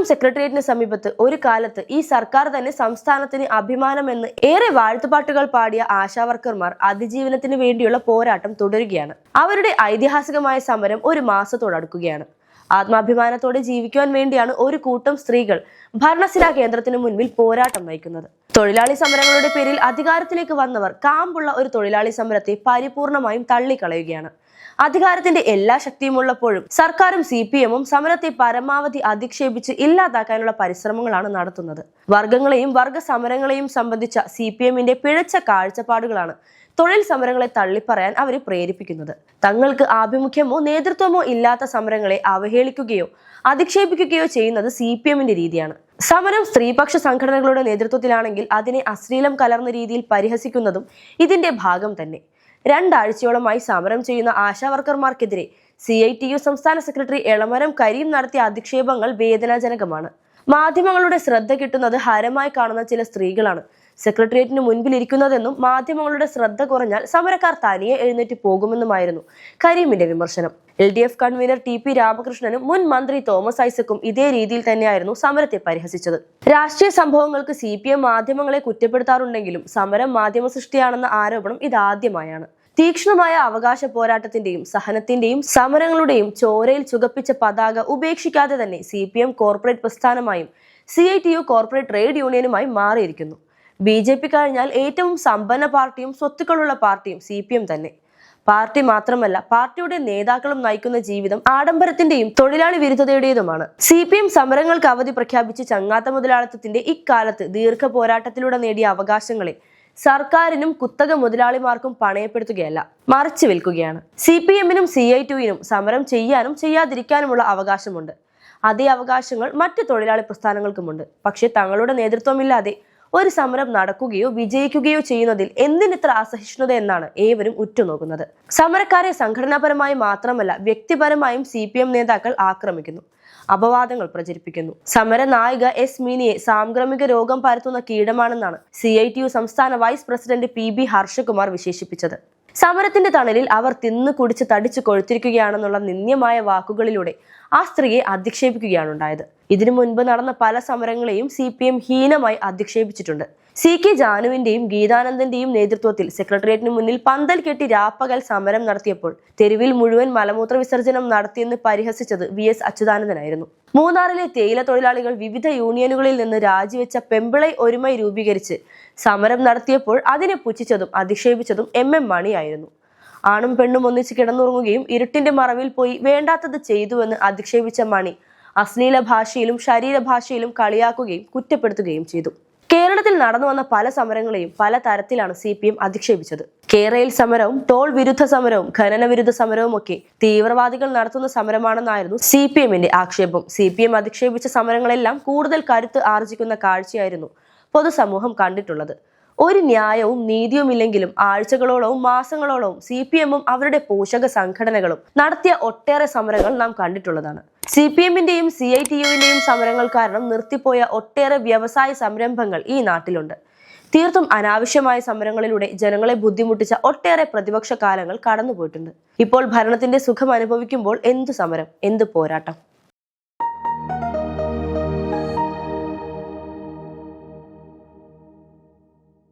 തിരുവനന്തപുരം സെക്രട്ടേറിയറ്റിന് സമീപത്ത് ഒരു കാലത്ത് ഈ സർക്കാർ തന്നെ സംസ്ഥാനത്തിന് അഭിമാനമെന്ന് ഏറെ വാഴ്ത്തുപാട്ടുകൾ പാടിയ ആശാവർക്കർമാർ അതിജീവനത്തിന് വേണ്ടിയുള്ള പോരാട്ടം തുടരുകയാണ്. അവരുടെ ഐതിഹാസികമായ സമരം ഒരു മാസത്തോടടുക്കുകയാണ്. ആത്മാഭിമാനത്തോടെ ജീവിക്കുവാൻ വേണ്ടിയാണ് ഒരു കൂട്ടം സ്ത്രീകൾ ഭരണസിരാ കേന്ദ്രത്തിന് മുൻപിൽ പോരാട്ടം നയിക്കുന്നത് തൊഴിലാളി സമരങ്ങളുടെ പേരിൽ അധികാരത്തിലേക്ക് വന്നവർ കാമ്പുള്ള ഒരു തൊഴിലാളി സമരത്തെ പരിപൂർണമായും തള്ളിക്കളയുകയാണ്. അധികാരത്തിന്റെ എല്ലാ ശക്തിയും ഉള്ളപ്പോഴും സർക്കാരും സി പി എമ്മും സമരത്തെ പരമാവധി അധിക്ഷേപിച്ച് ഇല്ലാതാക്കാനുള്ള പരിശ്രമങ്ങളാണ് നടത്തുന്നത്. വർഗങ്ങളെയും വർഗ സമരങ്ങളെയും സംബന്ധിച്ച സി പി എമ്മിന്റെ പിഴച്ച കാഴ്ചപ്പാടുകളാണ് തൊഴിൽ സമരങ്ങളെ തള്ളിപ്പറയാൻ അവരെ പ്രേരിപ്പിക്കുന്നത്. തങ്ങൾക്ക് ആഭിമുഖ്യമോ നേതൃത്വമോ ഇല്ലാത്ത സമരങ്ങളെ അവഹേളിക്കുകയോ അധിക്ഷേപിക്കുകയോ ചെയ്യുന്നത് സി പി എമ്മിന്റെ രീതിയാണ്. സമരം സ്ത്രീപക്ഷ സംഘടനകളുടെ നേതൃത്വത്തിലാണെങ്കിൽ അതിനെ അശ്ലീലം കലർന്ന രീതിയിൽ പരിഹസിക്കുന്നതും ഇതിന്റെ ഭാഗം തന്നെ. രണ്ടാഴ്ചയോളമായി സമരം ചെയ്യുന്ന ആശാവർക്കർമാർക്കെതിരെ സി ഐ ടി യു സംസ്ഥാന സെക്രട്ടറി എളമരം കരീം നടത്തിയ അധിക്ഷേപങ്ങൾ വേദനാജനകമാണ്. മാധ്യമങ്ങളുടെ ശ്രദ്ധ കിട്ടുന്നത് ഹരമായി കാണുന്ന ചില സ്ത്രീകളാണ്. സെക്രട്ടേറിയറ്റിന് മുൻപിൽ ഇരിക്കുന്നതെന്നും മാധ്യമങ്ങളുടെ ശ്രദ്ധ കുറഞ്ഞാൽ സമരക്കാർ തനിയെ എഴുന്നേറ്റ് പോകുമെന്നുമായിരുന്നു കരീമിന്റെ വിമർശനം. L D F convener T P രാമകൃഷ്ണനും മുൻ മന്ത്രി തോമസ് ഐസക്കും ഇതേ രീതിയിൽ തന്നെയായിരുന്നു സമരത്തെ പരിഹസിച്ചത്. രാഷ്ട്രീയ സംഭവങ്ങൾക്ക് സി പി എം മാധ്യമങ്ങളെ കുറ്റപ്പെടുത്താറുണ്ടെങ്കിലും സമരം മാധ്യമ സൃഷ്ടിയാണെന്ന ആരോപണം ഇതാദ്യമായാണ്. തീക്ഷ്ണമായ അവകാശ പോരാട്ടത്തിന്റെയും സഹനത്തിന്റെയും സമരങ്ങളുടെയും ചോരയിൽ ചുകപ്പിച്ച പതാക ഉപേക്ഷിക്കാതെ തന്നെ സി കോർപ്പറേറ്റ് പ്രസ്ഥാനമായും സി കോർപ്പറേറ്റ് ട്രേഡ് യൂണിയനുമായി മാറിയിരിക്കുന്നു. ബി ജെ പി കഴിഞ്ഞാൽ ഏറ്റവും സമ്പന്ന പാർട്ടിയും സ്വത്തുക്കളുള്ള പാർട്ടിയും സി പി എം തന്നെ. പാർട്ടി മാത്രമല്ല പാർട്ടിയുടെ നേതാക്കളും നയിക്കുന്ന ജീവിതം ആഡംബരത്തിന്റെയും തൊഴിലാളി വിരുദ്ധതയുടേതുമാണ്. സി പി എം സമരങ്ങൾക്ക് അവധി പ്രഖ്യാപിച്ച് ചങ്ങാത്ത മുതലാളിത്തത്തിന്റെ ഇക്കാലത്ത് ദീർഘ പോരാട്ടത്തിലൂടെ നേടിയ അവകാശങ്ങളെ സർക്കാരിനും കുത്തക മുതലാളിമാർക്കും പണയപ്പെടുത്തുകയല്ല മറിച്ചു വിൽക്കുകയാണ്. സി പി എമ്മിനും സി ഐ ടുവിനും സമരം ചെയ്യാനും ചെയ്യാതിരിക്കാനുമുള്ള അവകാശമുണ്ട്. അതേ അവകാശങ്ങൾ മറ്റ് തൊഴിലാളി പ്രസ്ഥാനങ്ങൾക്കുമുണ്ട്. പക്ഷേ തങ്ങളുടെ നേതൃത്വമില്ലാതെ ഒരു സമരം നടക്കുകയോ വിജയിക്കുകയോ ചെയ്യുന്നതിൽ എന്തിനിത്ര അസഹിഷ്ണുത എന്നാണ് ഏവരും ഉറ്റുനോക്കുന്നത്. സമരക്കാരെ സംഘടനാപരമായി മാത്രമല്ല വ്യക്തിപരമായും സി നേതാക്കൾ ആക്രമിക്കുന്നു. അപവാദങ്ങൾ പ്രചരിപ്പിക്കുന്നു. സമര നായിക എസ് മീനിയെ സാംക്രമിക രോഗം പരത്തുന്ന കീടമാണെന്നാണ് സി ഐ ടി യു സംസ്ഥാന vice president P B Harshakumar വിശേഷിപ്പിച്ചത്. സമരത്തിന്റെ തണലിൽ അവർ തിന്നു കുടിച്ച് തടിച്ചു കൊഴുത്തിരിക്കുകയാണെന്നുള്ള നിന്ദ്യമായ വാക്കുകളിലൂടെ ആ സ്ത്രീയെ അധിക്ഷേപിക്കുകയാണ് ഉണ്ടായത്. ഇതിനു മുൻപ് നടന്ന പല സമരങ്ങളെയും സി പി എം ഹീനമായി അധിക്ഷേപിച്ചിട്ടുണ്ട്. സി കെ ജാനുവിന്റെയും ഗീതാനന്ദന്റെയും നേതൃത്വത്തിൽ സെക്രട്ടേറിയറ്റിന് മുന്നിൽ പന്തൽ കെട്ടി രാപ്പകൽ സമരം നടത്തിയപ്പോൾ തെരുവിൽ മുഴുവൻ മലമൂത്ര വിസർജനം നടത്തിയെന്ന് പരിഹസിച്ചത് വി എസ് അച്യുതാനന്ദനായിരുന്നു. മൂന്നാറിലെ തേയില തൊഴിലാളികൾ വിവിധ യൂണിയനുകളിൽ നിന്ന് രാജിവെച്ച പെമ്പിളൈ ഒരുമൈ രൂപീകരിച്ച് സമരം നടത്തിയപ്പോൾ അതിനെ പുച്ഛിച്ചതും അധിക്ഷേപിച്ചതും എം എം മണിയായിരുന്നു. ആണും പെണ്ണും ഒന്നിച്ച് കിടന്നുറങ്ങുകയും ഇരുട്ടിന്റെ മറവിൽ പോയി വേണ്ടാത്തത് ചെയ്തുവെന്ന് അധിക്ഷേപിച്ച മണി അശ്ലീല ഭാഷയിലും ശരീരഭാഷയിലും കളിയാക്കുകയും കുറ്റപ്പെടുത്തുകയും ചെയ്തു. കേരളത്തിൽ നടന്നു വന്ന പല സമരങ്ങളെയും പല തരത്തിലാണ് സി പി എം അധിക്ഷേപിച്ചത്. കേരളയിൽ സമരവും ടോൾ വിരുദ്ധ സമരവും ഖനന വിരുദ്ധ സമരവും ഒക്കെ തീവ്രവാദികൾ നടത്തുന്ന സമരമാണെന്നായിരുന്നു സി പി എമ്മിന്റെ ആക്ഷേപം. സി പി എം അധിക്ഷേപിച്ച സമരങ്ങളെല്ലാം കൂടുതൽ കരുത്ത് ആർജിക്കുന്ന കാഴ്ചയായിരുന്നു പൊതുസമൂഹം കണ്ടിട്ടുള്ളത്. ഒരു ന്യായവും നീതിയുമില്ലെങ്കിലും ആഴ്ചകളോളവും മാസങ്ങളോളവും സി പി എമ്മും അവരുടെ പോഷക സംഘടനകളും നടത്തിയ ഒട്ടേറെ സമരങ്ങൾ നാം കണ്ടിട്ടുള്ളതാണ്. സി പി എമ്മിന്റെയും സി ഐ ടി യുവിന്റെയും സമരങ്ങൾ കാരണം നിർത്തിപ്പോയ ഒട്ടേറെ വ്യവസായ സംരംഭങ്ങൾ ഈ നാട്ടിലുണ്ട്. തീർത്തും അനാവശ്യമായ സമരങ്ങളിലൂടെ ജനങ്ങളെ ബുദ്ധിമുട്ടിച്ച ഒട്ടേറെ പ്രതിപക്ഷ കാലങ്ങൾ കടന്നുപോയിട്ടുണ്ട്. ഇപ്പോൾ ഭരണത്തിന്റെ സുഖം അനുഭവിക്കുമ്പോൾ എന്ത് സമരം എന്ത് പോരാട്ടം?